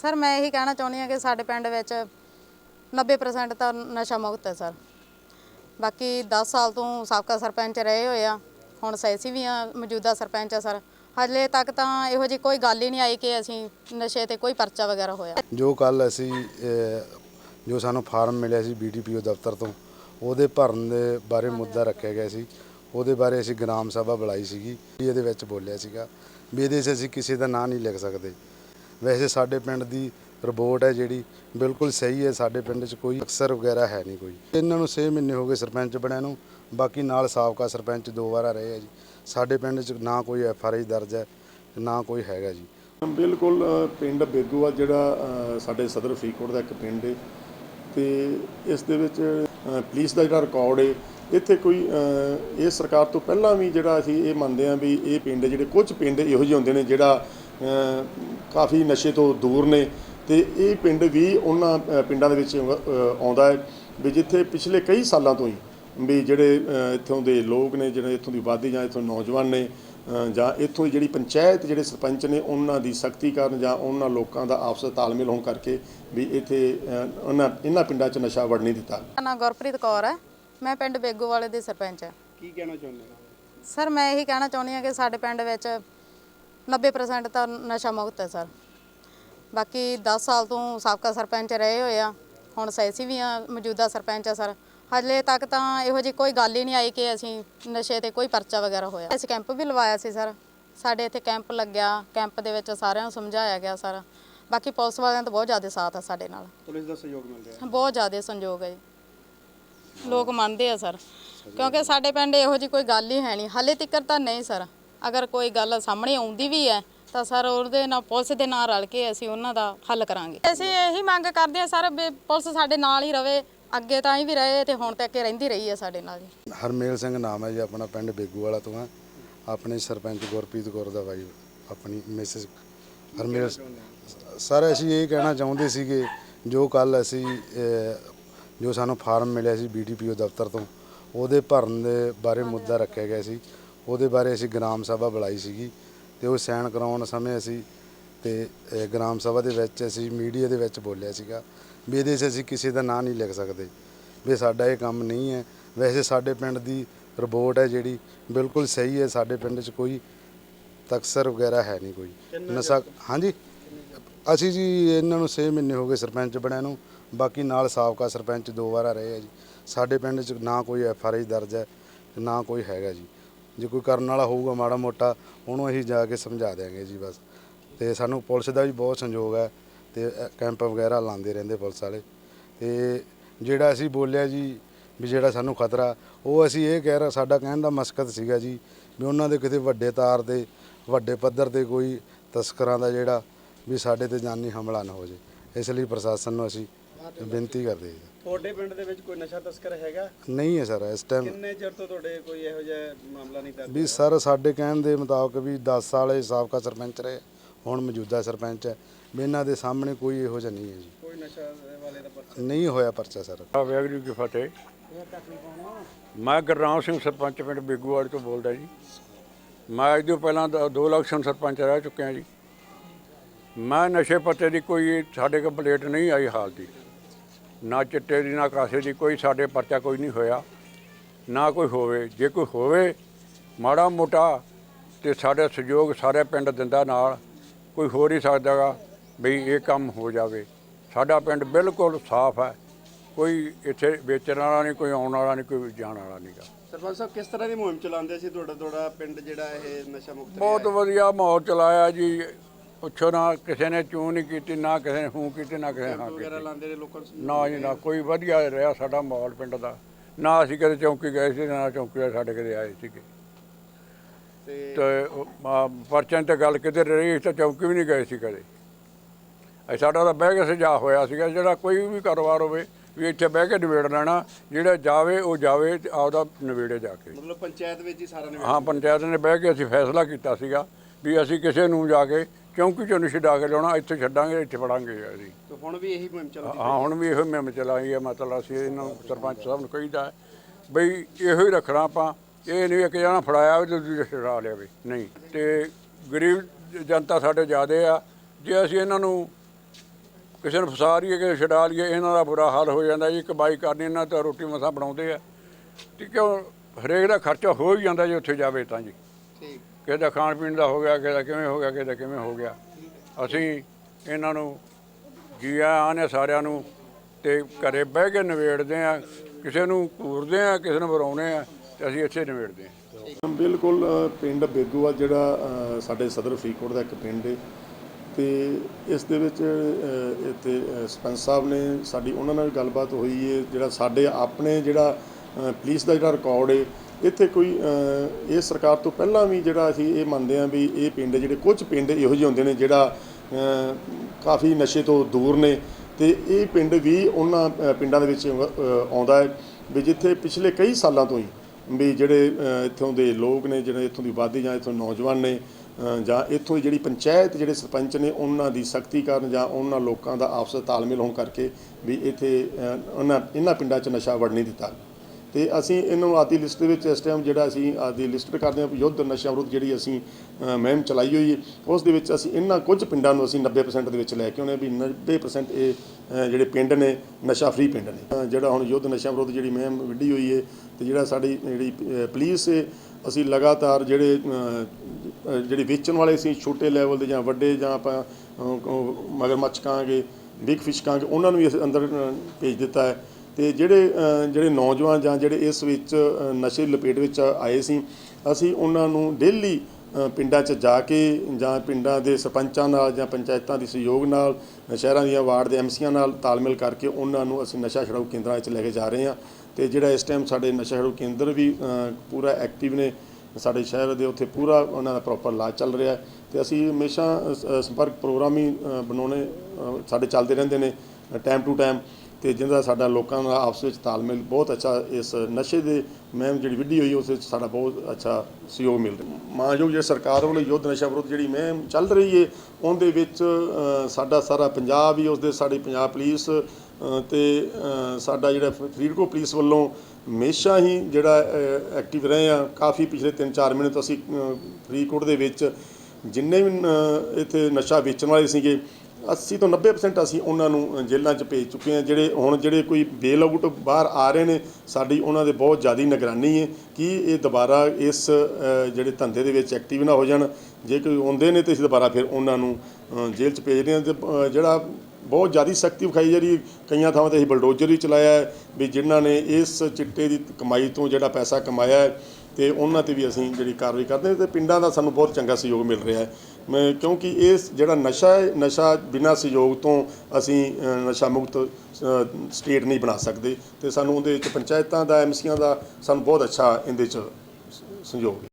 Sir, ਮੈਂ ਇਹੀ ਕਹਿਣਾ ਚਾਹੁੰਦੀ ਹਾਂ ਕਿ ਸਾਡੇ ਪਿੰਡ ਵਿੱਚ 90% ਤਾਂ ਨਸ਼ਾ ਮੁਕਤ ਹੈ ਸਰ। ਬਾਕੀ 10 ਸਾਲ ਤੋਂ ਸਾਬਕਾ ਸਰਪੰਚ ਰਹੇ ਹੋਏ ਆ, ਹੁਣ ਸੈਸੀ ਵੀ ਆ, ਮੌਜੂਦਾ ਸਰਪੰਚ ਆ ਸਰ। ਹਲੇ ਤੱਕ ਤਾਂ ਇਹੋ ਜਿਹੀ ਕੋਈ ਗੱਲ ਹੀ ਨਹੀਂ ਆਈ ਕਿ ਅਸੀਂ ਨਸ਼ੇ ਤੇ ਕੋਈ ਪਰਚਾ ਵਗੈਰਾ ਹੋਇਆ। ਜੋ ਕੱਲ ਅਸੀਂ ਜੋ ਸਾਨੂੰ ਫਾਰਮ ਮਿਲਿਆ ਸੀ ਬੀਡੀਪੀਓ ਦਫ਼ਤਰ ਤੋਂ, ਉਹਦੇ ਭਰਨ ਦੇ ਬਾਰੇ ਮੁੱਦਾ ਰੱਖਿਆ ਗਿਆ ਸੀ। ਉਹਦੇ ਬਾਰੇ ਅਸੀਂ ਗ੍ਰਾਮ ਸਭਾ ਬੁਲਾਈ ਸੀਗੀ ਇਹਦੇ ਵਿੱਚ ਬੋਲਿਆ ਸੀਗਾ, ਵੀ ਇਹਦੇ 'ਚ ਅਸੀਂ ਕਿਸੇ ਦਾ ਨਾਂ ਨਹੀਂ ਲਿਖ ਸਕਦੇ। ਵੈਸੇ ਸਾਡੇ ਪਿੰਡ ਦੀ ਰਿਪੋਰਟ ਹੈ ਜਿਹੜੀ ਬਿਲਕੁਲ ਸਹੀ ਹੈ ਸਾਡੇ ਪਿੰਡ 'ਚ ਕੋਈ ਅਕਸਰ ਵਗੈਰਾ ਹੈ ਨਹੀਂ ਕੋਈ। ਇਹਨਾਂ ਨੂੰ 6 ਮਹੀਨੇ ਹੋ ਗਏ ਸਰਪੰਚ ਬਣਿਆ ਨੂੰ ਬਾਕੀ ਨਾਲ ਸਾਬਕਾ ਸਰਪੰਚ ਦੋ ਵਾਰਾ ਰਹੇ ਆ ਜੀ। ਸਾਡੇ ਪਿੰਡ 'ਚ ਨਾ ਕੋਈ ਐਫ ਆਰ ਆਈ ਦਰਜ ਹੈ ਨਾ ਕੋਈ ਹੈਗਾ ਜੀ। ਬਿਲਕੁਲ ਪਿੰਡ ਬੇਗੂਆ ਜਿਹੜਾ ਸਾਡੇ ਸਦਰ ਫਰੀਦਕੋਟ ਦਾ ਇੱਕ ਪਿੰਡ ਹੈ ਤੇ ਇਸ ਦੇ ਵਿੱਚ ਪੁਲਿਸ ਦਾ ਜਿਹੜਾ ਰਿਕਾਰਡ ਹੈ ਇੱਥੇ ਕੋਈ ਅ, ਇਹ ਸਰਕਾਰ ਤੋਂ ਪਹਿਲਾਂ ਵੀ ਜਿਹੜਾ ਅਸੀਂ ਇਹ ਮੰਨਦੇ ਹਾਂ ਵੀ ਇਹ ਪਿੰਡ ਜਿਹੜੇ ਕੁਝ ਪਿੰਡ ਇਹੋ ਜਿਹੇ ਹੁੰਦੇ ਨੇ ਜਿਹੜਾ ਕਾਫੀ ਨਸ਼ੇ ਤੋਂ ਦੂਰ ਨੇ ਤੇ ਇਹ ਪਿੰਡ ਵੀ ਉਹਨਾਂ ਪਿੰਡਾਂ ਦੇ ਵਿੱਚ ਆਉਂਦਾ ਹੈ ਵੀ ਜਿੱਥੇ ਪਿਛਲੇ ਕਈ ਸਾਲਾਂ ਤੋਂ ਹੀ ਵੀ ਜਿਹੜੇ ਇੱਥੋਂ ਦੇ ਲੋਕ ਨੇ ਜਿਹੜੇ ਇੱਥੋਂ ਦੀ ਆਬਾਦੀ ਜਾਂ ਇੱਥੋਂ ਨੌਜਵਾਨ ਨੇ ਜਾਂ ਇੱਥੋਂ ਦੀ ਜਿਹੜੀ ਪੰਚਾਇਤ ਜਿਹੜੇ ਸਰਪੰਚ ਨੇ ਉਹਨਾਂ ਦੀ ਸਖਤੀ ਕਾਰਨ ਜਾਂ ਉਹਨਾਂ ਲੋਕਾਂ ਦਾ ਆਪਸ ਵਿੱਚ ਤਾਲਮੇਲ ਹੋਣ ਕਰਕੇ ਵੀ ਇੱਥੇ ਉਹਨਾਂ ਇਹਨਾਂ ਪਿੰਡਾਂ 'ਚ ਨਸ਼ਾ ਵੜ ਨਹੀਂ ਦਿੱਤਾ। ਮੇਰਾ ਨਾਮ ਗੁਰਪ੍ਰੀਤ ਕੌਰ ਹੈ। ਮੈਂ ਪਿੰਡ ਬੇਗੋਵਾਲੇ ਦੀ ਸਰਪੰਚ ਹਾਂ। ਕੀ ਕਹਿਣਾ ਚਾਹੁੰਦੇ ਹੋ? ਸਰ ਮੈਂ ਇਹੀ ਕਹਿਣਾ ਚਾਹੁੰਦੀ ਹਾਂ ਕਿ ਸਾਡੇ ਪਿੰਡ ਵਿੱਚ 90% ਤਾਂ ਨਸ਼ਾ ਮੁਕਤ ਹੈ ਸਰ। ਬਾਕੀ 10 ਸਾਲ ਤੋਂ ਸਾਬਕਾ ਸਰਪੰਚ ਰਹੇ ਹੋਏ ਆ। ਹੁਣ ਸੈਸੀ ਵੀ ਆ ਮੌਜੂਦਾ ਸਰਪੰਚ ਆ ਸਰ। ਹਲੇ ਤੱਕ ਤਾਂ ਇਹੋ ਜਿਹੀ ਕੋਈ ਗੱਲ ਹੀ ਨਹੀਂ ਆਈ ਕਿ ਅਸੀਂ ਨਸ਼ੇ ਤੇ ਕੋਈ ਪਰਚਾ ਵਗੈਰਾ ਹੋਇਆ। ਅਸੀਂ ਕੈਂਪ ਵੀ ਲਵਾਇਆ ਸੀ ਸਰ। ਸਾਡੇ ਇੱਥੇ ਕੈਂਪ ਲੱਗਿਆ ਕੈਂਪ ਦੇ ਵਿੱਚ ਸਾਰਿਆਂ ਨੂੰ ਸਮਝਾਇਆ ਗਿਆ ਸਰ। ਬਾਕੀ ਪੁਲਿਸ ਵਾਲਿਆਂ ਦਾ ਬਹੁਤ ਜ਼ਿਆਦਾ ਸਾਥ ਆ ਸਾਡੇ ਨਾਲ। ਪੁਲਿਸ ਦਾ ਸਹਿਯੋਗ ਮਿਲ ਰਿਹਾ। ਬਹੁਤ ਜ਼ਿਆਦਾ ਸੰਯੋਗ ਹੈ ਜੀ। ਲੋਕ ਮੰਨਦੇ ਆ ਸਰ। ਕਿਉਂਕਿ ਸਾਡੇ ਪਿੰਡ ਇਹੋ ਜੀ ਕੋਈ ਗੱਲ ਹੀ ਹੈ ਨਹੀਂ। ਹਲੇ ਤੱਕ ਤਾਂ ਨਹੀਂ ਸਰ। ਅਗਰ ਕੋਈ ਗੱਲ ਸਾਹਮਣੇ ਆਉਂਦੀ ਵੀ ਹੈ ਤਾਂ ਸਰ ਉਹਦੇ ਨਾਲ ਪੁਲਿਸ ਦੇ ਨਾਲ ਰਲ ਕੇ ਅਸੀਂ ਉਹਨਾਂ ਦਾ ਹੱਲ ਕਰਾਂਗੇ। ਅਸੀਂ ਇਹੀ ਮੰਗ ਕਰਦੇ ਆ ਸਰ ਵੀ ਪੁਲਿਸ ਸਾਡੇ ਨਾਲ ਹੀ ਰਵੇ ਅੱਗੇ ਤਾਂ ਹੀ ਵੀ ਰਹੇ ਤੇ ਹੁਣ ਤੱਕ ਰਹਿੰਦੀ ਰਹੀ ਹੈ ਸਾਡੇ ਨਾਲ ਜੀ ਹਰਮੇਲ ਸਿੰਘ ਨਾਮ ਹੈ ਜੀ ਆਪਣਾ ਪਿੰਡ ਬੇਗੂ ਵਾਲਾ ਤੋਂ ਆ ਆਪਣੇ ਸਰਪੰਚ ਗੁਰਪ੍ਰੀਤ ਕੌਰ ਦਾ ਭਾਈ ਆਪਣੀ ਮਿਸਿਸ ਹਰਮੇਲ ਸਰ ਅਸੀਂ ਇਹ ਕਹਿਣਾ ਚਾਹੁੰਦੇ ਸੀਗੇ ਜੋ ਕੱਲ ਅਸੀਂ ਜੋ ਸਾਨੂੰ ਫਾਰਮ ਮਿਲਿਆ ਸੀ ਬੀਡੀਪੀਓ ਦਫ਼ਤਰ ਤੋਂ ਉਹਦੇ ਭਰਨ ਦੇ ਬਾਰੇ ਮੁੱਦਾ ਰੱਖਿਆ ਗਿਆ ਸੀ। ਉਹਦੇ ਬਾਰੇ ਅਸੀਂ ਗ੍ਰਾਮ ਸਭਾ ਬੁਲਾਈ ਸੀਗੀ ਤੇ ਉਹ ਸਾਈਨ ਕਰਾਉਣ ਸਮੇਂ ਅਸੀਂ ਤੇ ਗ੍ਰਾਮ ਸਭਾ ਦੇ ਵਿੱਚ ਅਸੀਂ ਮੀਡੀਆ ਦੇ ਵਿੱਚ ਬੋਲਿਆ ਸੀਗਾ ਵੀ ਇਹਦੇ 'ਚ ਅਸੀਂ ਕਿਸੇ ਦਾ ਨਾਂ ਨਹੀਂ ਲਿਖ ਸਕਦੇ ਵੀ ਸਾਡਾ ਇਹ ਕੰਮ ਨਹੀਂ ਹੈ। ਵੈਸੇ ਸਾਡੇ ਪਿੰਡ ਦੀ ਰਿਪੋਰਟ ਹੈ ਜਿਹੜੀ ਬਿਲਕੁਲ ਸਹੀ ਹੈ ਸਾਡੇ ਪਿੰਡ 'ਚ ਕੋਈ ਤਕਸਰ ਵਗੈਰਾ ਹੈ ਨਹੀਂ ਕੋਈ। ਨਸ਼ਾ ਹਾਂਜੀ? ਅਸੀਂ ਜੀ ਇਹਨਾਂ ਨੂੰ 6 ਮਹੀਨੇ ਹੋ ਗਏ ਸਰਪੰਚ ਬਣਿਆ ਨੂੰ ਬਾਕੀ ਨਾਲ ਸਾਬਕਾ ਸਰਪੰਚ ਦੋ ਵਾਰਾ ਰਹੇ ਆ ਜੀ। ਸਾਡੇ ਪਿੰਡ 'ਚ ਨਾ ਕੋਈ ਐਫ ਆਰ ਆਈ ਦਰਜ ਹੈ ਤੇ ਨਾ ਕੋਈ ਹੈਗਾ ਜੀ। ਜੇ ਕੋਈ ਕਰਨ ਵਾਲਾ ਹੋਊਗਾ ਮਾੜਾ ਮੋਟਾ, ਉਹਨੂੰ ਅਸੀਂ ਜਾ ਕੇ ਸਮਝਾ ਦਿਆਂਗੇ ਜੀ ਬਸ। ਤੇ ਸਾਨੂੰ ਪੁਲਿਸ ਦਾ ਵੀ ਬਹੁਤ ਸੰਯੋਗ ਹੈ ਤੇ ਕੈਂਪ ਵਗੈਰਾ ਲਾਉਂਦੇ ਰਹਿੰਦੇ ਪੁਲਿਸ ਵਾਲੇ। ਤੇ ਜਿਹੜਾ ਅਸੀਂ ਬੋਲਿਆ ਜੀ ਵੀ ਜਿਹੜਾ ਸਾਨੂੰ ਖਤਰਾ, ਉਹ ਅਸੀਂ ਇਹ ਕਹਿ ਰਹੇ, ਸਾਡਾ ਕਹਿਣ ਦਾ ਮਸਕਤ ਸੀਗਾ ਜੀ ਵੀ ਉਹਨਾਂ ਦੇ ਕਿਤੇ ਵੱਡੇ ਤਾਰ ਦੇ ਵੱਡੇ ਪੱਧਰ ਤੇ ਕੋਈ ਤਸਕਰਾਂ ਦਾ ਜਿਹੜਾ ਵੀ ਸਾਡੇ ਤੇ ਜਾਨੀ ਹਮਲਾ ਨਾ ਹੋ ਜੇ ਇਸ ਲਈ ਪ੍ਰਸ਼ਾਸਨ ਨੂੰ ਅਸੀਂ ਬੇਨਤੀ ਕਰਦੇ ਜੀ। ਤੁਹਾਡੇ ਪਿੰਡ ਦੇ ਵਿੱਚ ਕੋਈ ਨਸ਼ਾ ਤਸਕਰ ਹੈਗਾ? ਨਹੀਂ ਹੈ ਸਰ ਇਸ ਟਾਈਮ ਕਿੰਨੇ ਚਿਰ ਤੋਂ ਤੁਹਾਡੇ ਕੋਈ ਇਹੋ ਜਿਹਾ ਮਾਮਲਾ ਨਹੀਂ ਦਰਜ ਵੀ ਸਰ ਸਾਡੇ ਕਹਿਣ ਦੇ ਮੁਤਾਬਕ ਵੀ 10 ਸਾਲ ਇਹ ਸਾਬਕਾ ਸਰਪੰਚ ਰਹੇ ਹੁਣ ਮੌਜੂਦਾ ਸਰਪੰਚ ਹੈ। ਵੀ ਇਹਨਾਂ ਦੇ ਸਾਹਮਣੇ ਕੋਈ ਇਹੋ ਜਿਹਾ ਨਹੀਂ ਹੈ ਜੀ। ਕੋਈ ਨਸ਼ਾ ਵਾਲੇ ਦਾ ਪਰਚਾ? ਨਹੀਂ ਹੋਇਆ ਪਰਚਾ ਸਰ। ਵਾਹਿਗੁਰੂ ਜੀ ਕੀ ਫਤਿਹ। ਮੈਂ ਗੁਰਰਾਮ ਸਿੰਘ ਸਰਪੰਚ ਪਿੰਡ ਬੇਗੂਵਾਲ ਤੋਂ ਬੋਲਦਾ ਜੀ। ਮੈਂ ਅੱਜ ਤੋਂ ਪਹਿਲਾਂ ਦ- ਦੋ ਇਲੈਕਸ਼ਨ ਸਰਪੰਚ ਰਹਿ ਚੁੱਕਿਆ ਜੀ। ਮੈਂ ਨਸ਼ੇ ਪੱਤੇ ਦੀ ਕੋਈ ਸਾਡੇ ਕੋਲ ਪਲੇਟ ਨਹੀਂ ਆਈ ਹਾਲ ਦੀ। ਨਾ ਚਿੱਟੇ ਦੀ ਨਾ ਕਾਸੇ ਦੀ ਕੋਈ ਸਾਡੇ ਪਰਚਾ ਕੋਈ ਨਹੀਂ ਹੋਇਆ। ਨਾ ਕੋਈ ਹੋਵੇ। ਜੇ ਕੋਈ ਹੋਵੇ ਮਾੜਾ ਮੋਟਾ ਤੇ ਸਾਡੇ ਸਹਿਯੋਗ ਸਾਰੇ ਪਿੰਡ ਦਿੰਦਾ ਨਾਲ। ਕੋਈ ਹੋ ਨਹੀਂ ਸਕਦਾਗਾ ਵੀ ਇਹ ਕੰਮ ਹੋ ਜਾਵੇ। ਸਾਡਾ ਪਿੰਡ ਬਿਲਕੁਲ ਸਾਫ਼ ਹੈ। ਕੋਈ ਇੱਥੇ ਵੇਚਣ ਵਾਲਾ ਨਹੀਂ ਕੋਈ ਆਉਣ ਵਾਲਾ ਨਹੀਂ ਕੋਈ ਜਾਣ ਵਾਲਾ ਨਹੀਂਗਾ ਸਰਪੰਚ ਸਾਹਿਬ ਕਿਸ ਤਰ੍ਹਾਂ ਦੀ ਮੁਹਿੰਮ ਚਲਾਉਂਦੇ ਸੀ? ਤੁਹਾਡਾ ਤੁਹਾਡਾ ਪਿੰਡ ਜਿਹੜਾ ਇਹ ਨਸ਼ਾ ਮੁਕਤ ਬਹੁਤ ਵਧੀਆ ਮਾਹੌਲ ਚਲਾਇਆ ਜੀ। ਪੁੱਛੋ ਨਾ ਕਿਸੇ ਨੇ ਚੂੰ ਨਹੀਂ ਕੀਤੀ ਨਾ ਕਿਸੇ ਨੇ ਹੂੰ ਕੀਤੀ ਨਾ ਕਿਸੇ ਨੇ ਹਾਂ ਵਗੈਰਾ ਕੀਤੀ। ਲਾਉਂਦੇ ਨੇ ਲੋਕਾਂ ਨੂੰ? ਨਾ ਜੀ ਨਾ। ਕੋਈ ਵਧੀਆ ਰਿਹਾ ਸਾਡਾ ਮਾਹੌਲ ਪਿੰਡ ਦਾ। ਨਾ ਅਸੀਂ ਕਦੇ ਚੌਂਕੀ ਗਏ ਸੀ ਨਾ ਚੌਂਕੀ ਸਾਡੇ ਕਦੇ ਆਏ ਸੀਗੇ। ਤੇ ਤੇ ਉਹ, ਆ, ਪਰਚਿਆਂ ਤੇ ਗੱਲ ਕਿਤੇ ਰਹੀ ਅਸੀਂ ਤਾਂ ਚੌਂਕੀ ਵੀ ਨਹੀਂ ਗਏ ਸੀ ਕਦੇ। ਅਸੀਂ ਸਾਡਾ ਤਾਂ ਬਹਿ ਕੇ ਸੁਝਾਅ ਹੋਇਆ ਸੀਗਾ ਜਿਹੜਾ ਕੋਈ ਵੀ ਕਾਰੋਬਾਰ ਹੋਵੇ ਵੀ ਇੱਥੇ ਬਹਿ ਕੇ ਨਿਬੇੜ ਲੈਣਾ ਜਿਹੜਾ ਜਾਵੇ ਉਹ ਜਾਵੇ ਤੇ ਆਪਦਾ ਨਿਬੇੜੇ ਜਾ ਕੇ। ਮਤਲਬ ਪੰਚਾਇਤ ਵਿੱਚ ਹੀ ਸਾਰਾ ਨੇ ਹਾਂ ਪੰਚਾਇਤ ਨੇ ਬਹਿ ਕੇ ਅਸੀਂ ਫੈਸਲਾ ਕੀਤਾ ਸੀਗਾ ਵੀ ਅਸੀਂ ਕਿਸੇ ਨੂੰ ਜਾ ਕੇ ਚੌਂਕੀ ਚੋਂ ਨਹੀਂ ਛਡਾ ਕੇ ਲਾਉਣਾ ਇੱਥੇ ਛੱਡਾਂਗੇ ਇੱਥੇ ਫੜਾਂਗੇ ਅਸੀਂ ਤੇ ਹੁਣ ਵੀ ਇਹੀ ਮੁਹਿੰਮ ਚੱਲਦੀ ਹਾਂ ਹੁਣ ਵੀ ਇਹੋ ਮੁਹਿੰਮ ਚਲਾਈ ਹੈ ਮਤਲਬ ਅਸੀਂ ਇਹਨਾਂ ਨੂੰ ਸਰਪੰਚ ਸਾਹਿਬ ਨੂੰ ਕਹੀਦਾ ਬਈ ਇਹੋ ਹੀ ਰੱਖਣਾ ਆਪਾਂ ਇਹ ਨਹੀਂ ਇੱਕ ਜਣਾ ਫੜਾਇਆ ਵੀ ਤੇ ਦੂਜਾ ਛਡਾ ਲਿਆ ਵੀ ਨਹੀਂ ਤੇ ਗਰੀਬ ਜਨਤਾ ਸਾਡੇ ਜ਼ਿਆਦੇ ਆ ਜੇ ਅਸੀਂ ਇਹਨਾਂ ਨੂੰ ਕਿਸੇ ਨੂੰ ਫਸਾ ਲਈਏ ਕਿਸੇ ਛਡਾ ਲਈਏ ਇਹਨਾਂ ਦਾ ਬੁਰਾ ਹਾਲ ਹੋ ਜਾਂਦਾ ਜੀ ਕਮਾਈ ਕਰਨੀ ਇਹਨਾਂ ਤਾਂ ਰੋਟੀ ਮਸਾਂ ਬਣਾਉਂਦੇ ਆ ਤੇ ਕਿਉਂ ਹਰੇਕ ਦਾ ਖਰਚਾ ਹੋ ਹੀ ਜਾਂਦਾ ਜੇ ਉੱਥੇ ਜਾਵੇ ਤਾਂ ਜੀ। ਠੀਕ। ਕਿਸੇ ਦਾ ਖਾਣ ਪੀਣ ਦਾ ਹੋ ਗਿਆ ਕਿਸੇ ਦਾ ਕਿਵੇਂ ਹੋ ਗਿਆ ਕਿਸੇ ਦਾ ਕਿਵੇਂ ਹੋ ਗਿਆ। ਅਸੀਂ ਇਹਨਾਂ ਨੂੰ ਜੀ ਆਇਆਂ ਨੇ ਸਾਰਿਆਂ ਨੂੰ ਤੇ ਘਰੇ ਬਹਿ ਕੇ ਨਿਬੇੜਦੇ ਆ ਕਿਸੇ ਨੂੰ ਘੂਰਦੇ ਆ ਕਿਸੇ ਨੂੰ ਬੁਲਾਉਂਦੇ ਆ ਤੇ ਅਸੀਂ ਇੱਥੇ ਨਿਬੇੜਦੇ ਆ ਬਿਲਕੁਲ ਪਿੰਡ ਬੇਗੂਆ ਜਿਹੜਾ ਸਾਡੇ ਸਦਰ ਫਰੀਦਕੋਟ ਦਾ ਇੱਕ ਪਿੰਡ ਹੈ ਤੇ ਇਸ ਦੇ ਵਿੱਚ ਇੱਥੇ ਸਰਪੰਚ ਸਾਹਿਬ ਨੇ ਸਾਡੀ ਉਹਨਾਂ ਨਾਲ ਗੱਲਬਾਤ ਹੋਈ ਹੈ ਜਿਹੜਾ ਸਾਡੇ ਆਪਣੇ ਜਿਹੜਾ ਪੁਲਿਸ ਦਾ ਜਿਹੜਾ ਰਿਕਾਰਡ ਏ ਇੱਥੇ ਕੋਈ ਅ, ਇਹ ਸਰਕਾਰ ਤੋਂ ਪਹਿਲਾਂ ਵੀ ਜਿਹੜਾ ਅਸੀਂ ਇਹ ਮੰਨਦੇ ਹਾਂ ਵੀ ਇਹ ਪਿੰਡ ਜਿਹੜੇ ਕੁਝ ਪਿੰਡ ਇਹੋ ਜਿਹੇ ਹੁੰਦੇ ਨੇ ਜਿਹੜਾ ਕਾਫੀ ਨਸ਼ੇ ਤੋਂ ਦੂਰ ਨੇ ਤੇ ਇਹ ਪਿੰਡ ਵੀ ਉਹਨਾਂ ਪਿੰਡਾਂ ਦੇ ਵਿੱਚ ਆਉਂਦਾ ਹੈ ਵੀ ਜਿੱਥੇ ਪਿਛਲੇ ਕਈ ਸਾਲਾਂ ਤੋਂ ਹੀ ਵੀ ਜਿਹੜੇ ਇੱਥੋਂ ਦੇ ਲੋਕ ਨੇ ਜਿਹੜੇ ਇੱਥੋਂ ਦੀ ਆਬਾਦੀ ਜਾਂ ਇੱਥੋਂ ਨੌਜਵਾਨ ਨੇ ਜਾਂ ਇੱਥੋਂ ਦੀ ਜਿਹੜੀ ਪੰਚਾਇਤ ਜਿਹੜੇ ਸਰਪੰਚ ਨੇ ਉਹਨਾਂ ਦੀ ਸਖਤੀ ਕਾਰਨ ਜਾਂ ਉਹਨਾਂ ਲੋਕਾਂ ਦਾ ਆਪਸ ਤਾਲਮੇਲ ਹੋਣ ਕਰਕੇ ਵੀ ਇੱਥੇ ਉਹਨਾਂ ਇਹਨਾਂ ਪਿੰਡਾਂ 'ਚ ਨਸ਼ਾ ਵੜ ਨਹੀਂ ਦਿੱਤਾ। ਤੇ ਅਸੀਂ ਇਹਨਾਂ ਨੂੰ ਆਦੀ ਲਿਸਟ ਦੇ ਵਿੱਚ ਇਸ ਟਾਈਮ ਜਿਹੜਾ ਅਸੀਂ ਆਦੀ ਲਿਸਟ ਕਰਦੇ ਹਾਂ ਵੀ ਯੁੱਧ ਨਸ਼ਾ ਵਿਰੁੱਧ ਜਿਹੜੀ ਅਸੀਂ ਅ, ਮੁਹਿੰਮ ਚਲਾਈ ਹੋਈ ਹੈ ਉਸ ਦੇ ਵਿੱਚ ਅਸੀਂ ਇਹਨਾਂ ਕੁਝ ਪਿੰਡਾਂ ਨੂੰ ਅਸੀਂ 90% ਦੇ ਵਿੱਚ ਲੈ ਕੇ ਆਉਣੇ ਵੀ 90% ਇਹ ਜਿਹੜੇ ਪਿੰਡ ਨੇ ਨਸ਼ਾ ਫ੍ਰੀ ਪਿੰਡ ਨੇ। ਜਿਹੜਾ ਹੁਣ ਯੁੱਧ ਨਸ਼ਾ ਵਿਰੁੱਧ ਜਿਹੜੀ ਮਹਿਮ ਵਿੱਢੀ ਹੋਈ ਹੈ ਤੇ ਜਿਹੜਾ ਸਾਡੀ ਜਿਹੜੀ ਅ, ਪੁਲਿਸ ਹੈ ਅਸੀਂ ਲਗਾਤਾਰ ਜਿਹੜੇ ਜਿਹੜੇ ਵੇਚਣ ਵਾਲੇ ਸੀ ਛੋਟੇ ਲੈਵਲ ਦੇ ਜਾਂ ਵੱਡੇ ਜਾਂ ਆਪਾਂ ਮਗਰਮੱਛ ਕਹਾਂਗੇ ਬਿਗ ਫਿਸ਼ ਕਹਾਂਗੇ ਉਹਨਾਂ ਨੂੰ ਵੀ ਅਸੀਂ ਅੰਦਰ ਭੇਜ ਦਿੱਤਾ ਹੈ। ਤੇ ਜਿਹੜੇ ਜਿਹੜੇ ਨੌਜਵਾਨ ਜਾਂ ਜਿਹੜੇ ਇਸ ਵਿੱਚ ਨਸ਼ੇ ਲਪੇਟ ਵਿੱਚ ਆਏ ਸੀ, ਅਸੀਂ ਉਹਨਾਂ ਨੂੰ ਡੇਲੀ ਪਿੰਡਾਂ 'ਚ ਜਾ ਕੇ ਜਾਂ ਪਿੰਡਾਂ ਦੇ ਸਰਪੰਚਾਂ ਨਾਲ ਜਾਂ ਪੰਚਾਇਤਾਂ ਦੇ ਸਹਿਯੋਗ ਨਾਲ, ਸ਼ਹਿਰਾਂ ਦੀਆਂ ਵਾਰਡ ਦੇ ਐਮਸੀਆਂ ਨਾਲ ਤਾਲਮੇਲ ਕਰਕੇ ਉਹਨਾਂ ਨੂੰ ਅਸੀਂ ਨਸ਼ਾ ਛਡਾਊ ਕੇਂਦਰਾਂ ਵਿੱਚ ਲੈ ਕੇ ਜਾ ਰਹੇ ਹਾਂ। ਤੇ ਜਿਹੜਾ ਇਸ ਟਾਈਮ ਸਾਡੇ ਨਸ਼ਾ ਛਡਾਊ ਕੇਂਦਰ ਵੀ ਪੂਰਾ ਐਕਟਿਵ ਨੇ, ਸਾਡੇ ਸ਼ਹਿਰ ਦੇ ਉੱਥੇ ਪੂਰਾ ਉਹਨਾਂ ਦਾ ਪ੍ਰੋਪਰ ਇਲਾਜ ਚੱਲ ਰਿਹਾ ਹੈ। ਤੇ ਅਸੀਂ ਹਮੇਸ਼ਾ ਸੰਪਰਕ ਪ੍ਰੋਗਰਾਮ ਹੀ ਬਣਾਉਣੇ ਸਾਡੇ ਚੱਲਦੇ ਰਹਿੰਦੇ ਨੇ ਟਾਈਮ ਟੂ ਟਾਈਮ ਤੇ ਜਿਹਦਾ ਸਾਡਾ ਲੋਕਾਂ ਦਾ ਆਪਸ ਵਿੱਚ ਤਾਲਮੇਲ ਬਹੁਤ ਅੱਛਾ ਇਸ ਨਸ਼ੇ ਦੇ ਮਹਿਮ ਜਿਹੜੀ ਵਿੱਢੀ ਹੋਈ ਉਸ ਵਿੱਚ ਸਾਡਾ ਬਹੁਤ ਅੱਛਾ ਸਹਿਯੋਗ ਮਿਲ ਰਿਹਾ ਮਾਨਯੋਗ ਜਿਹੜੀ ਸਰਕਾਰ ਵੱਲੋਂ ਯੁੱਧ ਨਸ਼ਾ ਵਿਰੁੱਧ ਜਿਹੜੀ ਮਹਿਮ ਚੱਲ ਰਹੀ ਹੈ ਉਹਦੇ ਵਿੱਚ ਸਾਡਾ ਸਾਰਾ ਪੰਜਾਬ ਹੀ ਉਸ ਦੇ ਸਾਡੀ ਪੰਜਾਬ ਪੁਲਿਸ ਅ, ਤੇ ਸਾਡਾ ਜਿਹੜਾ ਫਰੀਦਕੋਟ ਪੁਲਿਸ ਵੱਲੋਂ ਹਮੇਸ਼ਾ ਹੀ ਜਿਹੜਾ ਐਕਟਿਵ ਰਹੇ ਆ। ਕਾਫੀ ਪਿਛਲੇ 3-4 ਮਹੀਨੇ ਤੋਂ ਅਸੀਂ ਫਰੀਦਕੋਟ ਦੇ ਵਿੱਚ ਜਿੰਨੇ ਵੀ ਇੱਥੇ ਨਸ਼ਾ ਵੇਚਣ ਵਾਲੇ ਸੀਗੇ 80 ਤੋਂ 90% ਅਸੀਂ ਉਹਨਾਂ ਨੂੰ ਜੇਲ੍ਹਾਂ 'ਚ ਭੇਜ ਚੁੱਕੇ ਹਾਂ। ਜਿਹੜੇ ਹੁਣ ਜਿਹੜੇ ਕੋਈ ਬੇਲ ਆਊਟ ਬਾਹਰ ਆ ਰਹੇ ਨੇ, ਸਾਡੀ ਉਹਨਾਂ ਦੇ ਬਹੁਤ ਜ਼ਿਆਦਾ ਨਿਗਰਾਨੀ ਹੈ ਕਿ ਇਹ ਦੁਬਾਰਾ ਇਸ ਜਿਹੜੇ ਧੰਦੇ ਦੇ ਵਿੱਚ ਐਕਟਿਵ ਨਾ ਹੋ ਜਾਣ। ਜੇ ਕੋਈ ਆਉਂਦੇ ਨੇ ਤੇ ਅਸੀਂ ਦੁਬਾਰਾ ਫਿਰ ਉਹਨਾਂ ਨੂੰ ਜੇਲ੍ਹ 'ਚ ਭੇਜਦੇ ਹਾਂ ਤੇ ਜਿਹੜਾ ਬਹੁਤ ਜ਼ਿਆਦਾ ਸਖਤੀ ਵਿਖਾਈ ਜਾ ਰਹੀ ਕਈਆਂ ਥਾਵਾਂ ਤੇ ਅਸੀਂ ਬਲਡੋਜ਼ਰ ਵੀ ਚਲਾਇਆ ਵੀ ਜਿਨ੍ਹਾਂ ਨੇ ਇਸ ਚਿੱਟੇ ਦੀ ਕਮਾਈ ਤੋਂ ਜਿਹੜਾ ਪੈਸਾ ਕਮਾਇਆ ਹੈ ਤੇ ਉਹਨਾਂ ਤੇ ਵੀ ਅਸੀਂ ਜਿਹੜੀ ਕਾਰਵਾਈ ਕਰਦੇ ਹਾਂ ਤੇ ਪਿੰਡਾਂ ਦਾ ਸਾਨੂੰ ਬਹੁਤ ਚੰਗਾ ਸਹਿਯੋਗ ਮਿਲ ਰਿਹਾ ਹੈ। ਕਿਉਂਕਿ ਇਸ ਜਿਹੜਾ ਨਸ਼ਾ ਹੈ, ਨਸ਼ਾ ਬਿਨਾਂ ਸਹਿਯੋਗ ਤੋਂ ਅਸੀਂ ਨਸ਼ਾ ਮੁਕਤ ਸਟੇਟ ਨਹੀਂ ਬਣਾ ਸਕਦੇ ਤੇ ਸਾਨੂੰ ਉਹਦੇ ਵਿੱਚ ਪੰਚਾਇਤਾਂ ਦਾ ਐਮਸੀਆਂ ਦਾ ਸਾਨੂੰ ਬਹੁਤ ਅੱਛਾ ਇਹਦੇ ਚ ਸਹਿਯੋਗ